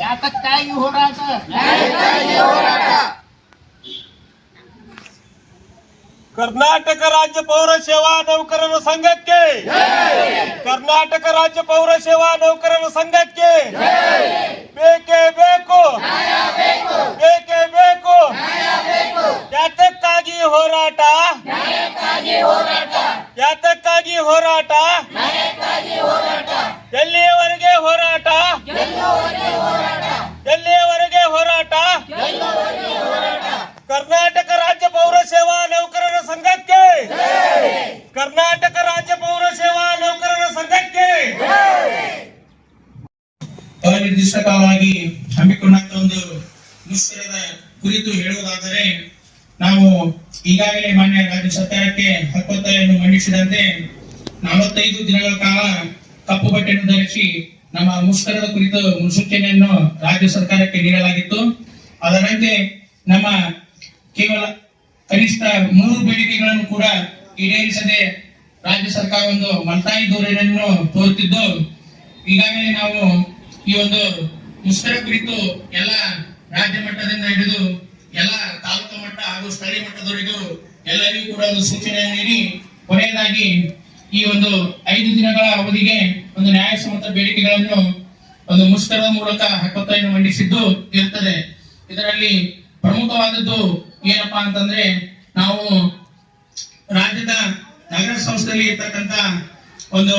ಯಾತಕ್ಕಾಗಿ ಹೋರಾಟ? ಕರ್ನಾಟಕ ರಾಜ್ಯ ಪೌರ ಸೇವಾ ನೌಕರರ ಸಂಘಕ್ಕೆ. ಕರ್ನಾಟಕ ರಾಜ್ಯ ಪೌರ ಸೇವಾ ನೌಕರರ ಸಂಘಕ್ಕೆ. ಬೇಕೇ ಬೇಕು. ಬೇಕೇ. ಬೇಕು ಯಾತಕ್ಕಾಗಿ ಹೋರಾಟ? ಯಾತಕ್ಕಾಗಿ ಹೋರಾಟ? ಕರ್ನಾಟಕ ರಾಜ್ಯ ಪೌರ ಸೇವಾ ನೌಕರರ ಸಂಘಕ್ಕೆ ಅನಿರ್ದಿಷ್ಟಕಾಲವಾಗಿ ಹಮ್ಮಿಕೊಂಡಂತ ಒಂದು ಮುಷ್ಕರದ ಕುರಿತು ಹೇಳುವುದಾದರೆ, ನಾವು ಈಗಾಗಲೇ ಮಾನ್ಯ ರಾಜ್ಯ ಸರ್ಕಾರಕ್ಕೆ ಹಕ್ಕೊತ್ತಾಯನ್ನು ಮಂಡಿಸಿದಂತೆ ನಲವತ್ತೈದು ದಿನಗಳ ಕಾಲ ಕಪ್ಪು ಬಟ್ಟೆಯನ್ನು ಧರಿಸಿ ನಮ್ಮ ಮುಷ್ಕರದ ಕುರಿತು ಮುನ್ಸೂಚನೆಯನ್ನು ರಾಜ್ಯ ಸರ್ಕಾರಕ್ಕೆ ನೀಡಲಾಗಿತ್ತು. ಅದರಂತೆ ನಮ್ಮ ಕೇವಲ ಕನಿಷ್ಠ ಮೂರು ಬೇಡಿಕೆಗಳನ್ನು ಕೂಡ ಈಡೇರಿಸದೆ ರಾಜ್ಯ ಸರ್ಕಾರ ಒಂದು ಮಲ್ತಾಯಿ ಧೋರಣೆಯನ್ನು ತೋರುತ್ತಿದ್ದು, ಈಗಾಗಲೇ ನಾವು ಈ ಒಂದು ಮುಷ್ಕರ ಕುರಿತು ಎಲ್ಲ ರಾಜ್ಯ ಮಟ್ಟದಿಂದ ಹಿಡಿದು ಎಲ್ಲ ತಾಲೂಕು ಮಟ್ಟ ಹಾಗೂ ಸ್ಥಳೀಯ ಮಟ್ಟದವರೆಗೂ ಎಲ್ಲರಿಗೂ ಕೂಡ ಒಂದು ಸೂಚನೆ ನೀಡಿ, ಕೊನೆಯದಾಗಿ ಈ ಒಂದು ಐದು ದಿನಗಳ ಅವಧಿಗೆ ಒಂದು ನ್ಯಾಯಸಮ್ಮತ ಬೇಡಿಕೆಗಳನ್ನು ಒಂದು ಮುಷ್ಕರದ ಮೂಲಕ ಹಕ್ಕೊತ್ತಾಯನ್ನು ಮಂಡಿಸಿದ್ದು ಇರುತ್ತದೆ. ಇದರಲ್ಲಿ ಪ್ರಮುಖವಾದದ್ದು ಏನಪ್ಪಾ ಅಂತಂದ್ರೆ ನಾವು ರಾಜ್ಯದ ನಗರ ಸಂಸ್ಥೆಯಲ್ಲಿ ಇರ್ತಕ್ಕಂತ ಒಂದು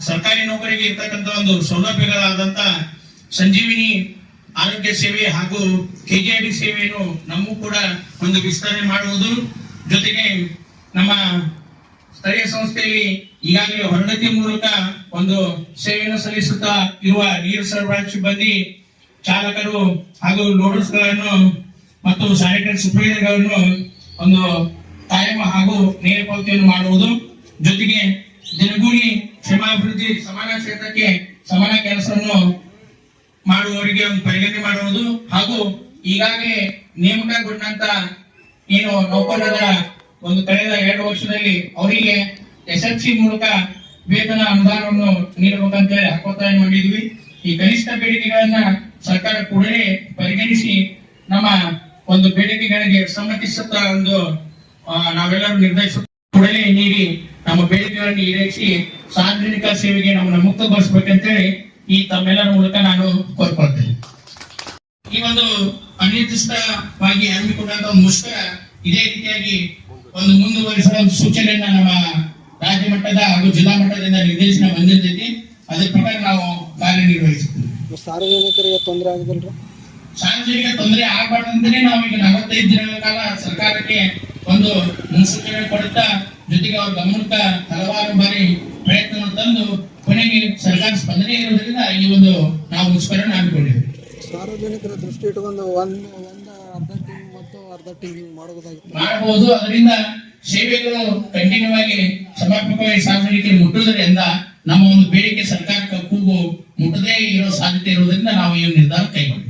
ಸರ್ಕಾರಿ ನೌಕರಿಗೆ ಇರ್ತಕ್ಕಂತ ಒಂದು ಸೌಲಭ್ಯಗಳಾದಂತ ಸಂಜೀವಿನಿ ಆರೋಗ್ಯ ಸೇವೆ ಹಾಗೂ ಕೆಜಿಐಡಿ ಸೇವೆಯನ್ನು ನಮ್ಮೂ ಕೂಡ ಒಂದು ವಿಸ್ತರಣೆ ಮಾಡುವುದು. ಜೊತೆಗೆ ನಮ್ಮ ಸ್ಥಳೀಯ ಸಂಸ್ಥೆಯಲ್ಲಿ ಈಗಾಗಲೇ ಹೊರಡತಿ ಮೂಲಕ ಒಂದು ಸೇವೆಯನ್ನು ಸಲ್ಲಿಸುತ್ತಾ ಇರುವ ನೀರು ಸರಬರಾಜು ಸಿಬ್ಬಂದಿ ಚಾಲಕರು ಹಾಗೂ ಲೋಡರ್ಸ್ಗಳನ್ನು ಮತ್ತು ಸ್ಯಾನಿಟರಿ ಸುಪರ್ವೈಸರ್ಗಳನ್ನು ಒಂದು ಕಾಯಂ ಹಾಗೂ ನೇರ ಪಾವತಿಯನ್ನು ಮಾಡುವುದು. ಜೊತೆಗೆ ದಿನಗೂಲಿ ಕ್ಷೇಮಾಭಿವೃದ್ಧಿ ಸಮಾನ ಕ್ಷೇತ್ರಕ್ಕೆ ಸಮಾನ ಕೆಲಸವನ್ನು ಮಾಡುವವರಿಗೆ ಒಂದು ಪರಿಗಣನೆ ಮಾಡುವುದು. ಹಾಗೂ ಈಗಾಗಲೇ ನೇಮಕಗೊಂಡಂತ ಏನು ನೌಕರರ ಒಂದು ಕಳೆದ ಎರಡು ವರ್ಷದಲ್ಲಿ ಅವರಿಗೆ ಎಸ್ ಎಫ್ ಸಿ ಮೂಲಕ ವೇತನ ಅನುದಾನವನ್ನು ನೀಡಬೇಕಂತ ಹೇಳಿ ಹಕ್ಕೊತ್ತಾಯ ಮಾಡಿದ್ವಿ. ಈ ಕನಿಷ್ಠ ಬೇಡಿಕೆಗಳನ್ನ ಸರ್ಕಾರ ಕೂಡಲೇ ಪರಿಗಣಿಸಿ ನಮ್ಮ ಒಂದು ಬೇಡಿಕೆಗಳಿಗೆ ಸಮ್ಮತಿಸುತ್ತಾ ಒಂದು ನಾವೆಲ್ಲರೂ ನಿರ್ಧರಿಸ ಕೂಡಲೇ ನೀಡಿ ನಮ್ಮ ಬೇಡಿಕೆಗಳನ್ನು ಈಡೇರಿಸಿ ಸಾರ್ವಜನಿಕ ಸೇವೆಗೆ ನಮ್ಮನ್ನು ಮುಕ್ತಗೊಳಿಸಬೇಕಂತೇಳಿ ಈ ತಮ್ಮೆಲ್ಲರ ಮೂಲಕ ನಾನು ಕೋರ್ಕೊಳ್ತೇನೆ. ಈ ಒಂದು ಅನಿರ್ದಿಷ್ಟವಾಗಿ ಹಮ್ಮಿಕೊಂಡಂತ ಒಂದು ಮುಷ್ಕರ ಇದೇ ರೀತಿಯಾಗಿ ಒಂದು ಮುಂದುವರಿಸುವ ಒಂದು ಸೂಚನೆಯನ್ನ ನಮ್ಮ ರಾಜ್ಯ ಮಟ್ಟದ ಹಾಗೂ ಜಿಲ್ಲಾ ಮಟ್ಟದಿಂದ ನಿರ್ದೇಶನ ಬಂದಿರ್ತೈತಿ. ಪ್ರಕಾರ ನಾವು ಕಾರ್ಯನಿರ್ವಹಿಸುತ್ತೇವೆ. ಸಾರ್ವಜನಿಕರಿಗೆ ತೊಂದರೆ ಆಗುದಿಲ್ರಿ? ಸಾರ್ವಜನಿಕ ತೊಂದರೆ ಆಗಬಾರ್ದಂತಾನೆ ನಾವು ಈಗ ನಲವತ್ತೈದು ದಿನಗಳ ಕಾಲ ಸರ್ಕಾರಕ್ಕೆ ಒಂದು ಮುನ್ಸೂಚನೆ ಕೊಡುತ್ತಾ ಜೊತೆಗೆ ಅವ್ರ ಗಮನಕ್ಕೆ ಹಲವಾರು ಬಾರಿ ಪ್ರಯತ್ನವನ್ನು ತಂದು ಕೊನೆಗೆ ಸರ್ಕಾರ ಸ್ಪಂದನೆ ಇರುವುದರಿಂದ ಈ ಒಂದು ನಾವು ಮುಷ್ಕರನ್ನು ಹಮ್ಮಿಕೊಂಡಿದ್ದೇವೆ ಸಾರ್ವಜನಿಕರ ದೃಷ್ಟಿ ಇಟ್ಕೊಂಡು ಒಂದು ಒಂದು ಅರ್ಧ ಟೀಮ್ ಮತ್ತು ಅರ್ಧ ಟೀಮ್ ಮಾಡೋದಾಗಿತ್ತು ಮಾಡಬಹುದು ಅದರಿಂದ ಸೇವೆಗಳು ಕಂಟಿನ್ಯೂ ಆಗಿ ಸಮರ್ಪಕವಾಗಿ ಸಾರ್ವಜನಿಕರಿಗೆ ಮುಟ್ಟುವುದರಿಂದ ನಮ್ಮ ಒಂದು ಬೇಡಿಕೆ ಸರ್ಕಾರಕ್ಕೆ ಕೂಗು ಮುಟ್ಟದೇ ಇರೋ ಸಾಧ್ಯತೆ ಇರುವುದರಿಂದ ನಾವು ಈ ನಿರ್ಧಾರ ಕೈಗೊಂಡಿದ್ದೇವೆ.